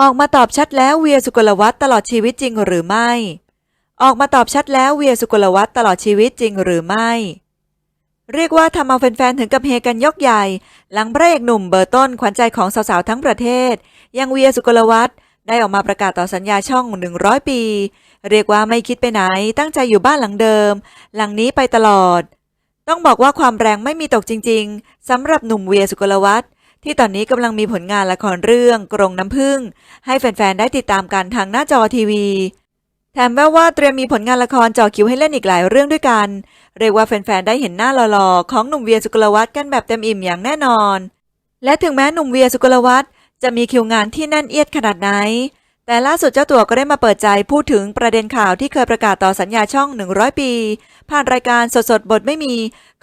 ออกมาตอบชัดแล้วเวียสุกลวัฒน์ตลอดชีวิตจริงหรือไม่ ออกมาตอบชัดแล้วเวียสุกลวัฒน์ตลอดชีวิตจริงหรือไม่ เรียกว่าทำเอาแฟนๆถึงกับเฮกันยกใหญ่ หลังพระเอกหนุ่มเบอร์ต้นขวัญใจของสาวๆทั้งประเทศ ยังเวียสุกลวัฒน์ได้ออกมาประกาศต่อสัญญาช่อง 100 ปี เรียกว่าไม่คิดไปไหนตั้งใจอยู่บ้านหลังเดิม หลังนี้ไปตลอด ต้องบอกว่าความแรงไม่มีตกจริง ๆสำหรับหนุ่มเวียสุกลวัฒน์ ที่ตอนนี้กำลังมีผลงานละครเรื่องกรงน้ำผึ้งให้แฟน ๆ ได้ติดตามกันทางหน้าจอทีวี แถมแววว่าเตรียมมีผลงานละครจ่อคิวให้เล่นอีกหลายเรื่องด้วยกัน เรียกว่าแฟน ๆ ได้เห็นหน้าหล่อๆ ของหนุ่มเวียสุกลวัฒน์กันแบบเต็มอิ่มอย่างแน่นอน และถึงแม้หนุ่มเวียสุกลวัฒน์จะมีคิวงานที่แน่นเอียดขนาดไหน แต่ล่าสุดเจ้าตัวก็ได้มาเปิดใจพูดถึงประเด็นข่าวที่เคยประกาศต่อสัญญาช่อง 100 ปี ผ่านรายการสดๆ บทไม่มี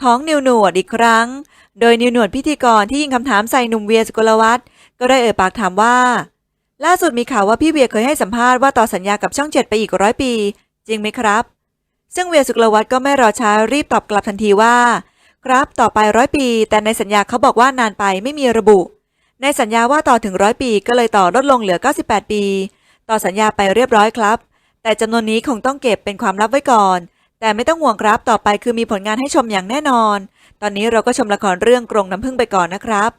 ของนิวหนวดอีกครั้ง โดยนิวหนวดพิธีกรที่ยิงคำถามใส่หนุ่มเวียสุกลวัฒน์ก็ได้เอ่ยปากถามว่า ล่าสุดมีข่าวว่าพี่เวียเคยให้สัมภาษณ์ว่าต่อสัญญากับช่องเจ็ดไปอีกร้อยปี จริงไหมครับ ซึ่งเวียสุกลวัฒน์ก็ไม่รอช้ารีบตอบกลับทันทีว่า ครับต่อไปร้อยปี แต่ในสัญญาเขาบอกว่านานไปไม่มีระบุ ในสัญญาว่าต่อถึงร้อยปีก็เลยต่อลดลงเหลือ 98 ปี ต่อสัญญาไปเรียบร้อยครับ แต่จำนวนนี้คงต้องเก็บเป็นความลับไว้ก่อน แต่ไม่ต้องห่วงครับต่อไปคือมีผลงานให้ชมอย่างแน่นอน ตอนนี้เราก็ชมละครเรื่องกรงน้ำผึ้งไปก่อนนะครับ